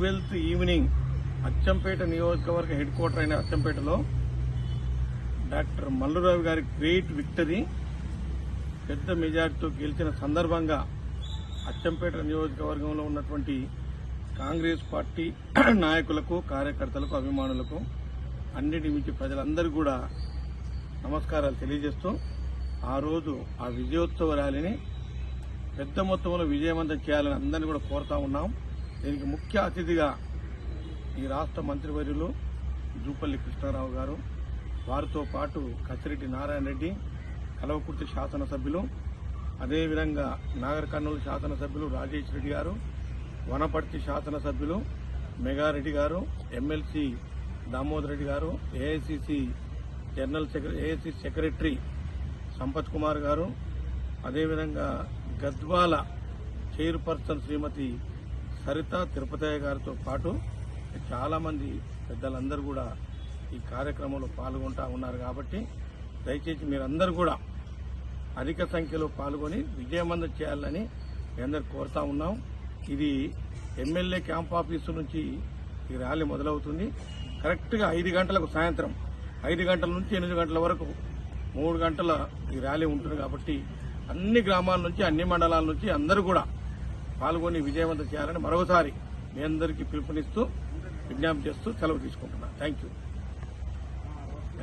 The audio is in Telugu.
ట్వెల్త్ ఈవినింగ్ అచ్చంపేట నియోజకవర్గ హెడ్ క్వార్టర్ అయిన అచ్చంపేటలో డాక్టర్ మల్లురావు గారి గ్రేట్ విక్టరీ పెద్ద మెజార్టీతో గెలిచిన సందర్భంగా అచ్చంపేట నియోజకవర్గంలో ఉన్నటువంటి కాంగ్రెస్ పార్టీ నాయకులకు కార్యకర్తలకు అభిమానులకు అన్నిటి మించి ప్రజలందరూ కూడా నమస్కారాలు తెలియజేస్తూ ఆ రోజు ఆ విజయోత్సవ ర్యాలీని పెద్ద మొత్తంలో విజయవంతం చేయాలని అందరినీ కూడా కోరుతా ఉన్నాం. దీనికి ముఖ్య అతిథిగా ఈ రాష్ట్ర మంత్రివర్యులు జూపల్లి కృష్ణారావు గారు వారితో పాటు కసిరెడ్డి నారాయణ రెడ్డి కలవకుర్తి శాసనసభ్యులు అదేవిధంగా నాగర్ కర్నూలు శాసనసభ్యులు రాజేష్ రెడ్డి గారు వనపర్తి శాసనసభ్యులు మెగారెడ్డి గారు MLC Damodar Reddy garu AICC general secretary AICC secretary Sampath Kumar garu అదేవిధంగా గద్వాల చైర్పర్సన్ శ్రీమతి సరిత తిరుపతయ్య గారితో పాటు చాలా మంది పెద్దలందరూ కూడా ఈ కార్యక్రమంలో పాల్గొంటా ఉన్నారు కాబట్టి దయచేసి మీరందరూ కూడా అధిక సంఖ్యలో పాల్గొని విజయవంతం చేయాలని మీ అందరు కోరుతా ఉన్నాం. ఇది ఎమ్మెల్యే క్యాంప్ ఆఫీసు నుంచి ఈ ర్యాలీ మొదలవుతుంది. కరెక్ట్గా ఐదు గంటలకు సాయంత్రం ఐదు గంటల నుంచి ఎనిమిది గంటల వరకు మూడు గంటల ఈ ర్యాలీ ఉంటుంది కాబట్టి అన్ని గ్రామాల నుంచి అన్ని మండలాల నుంచి అందరూ కూడా పాల్గొని విజయవంతం చేయాలని మరోసారి మీ అందరికీ పిలుపునిస్తూ విజ్ఞప్తి చేస్తూ సెలవు తీసుకుంటున్నాను. Thank you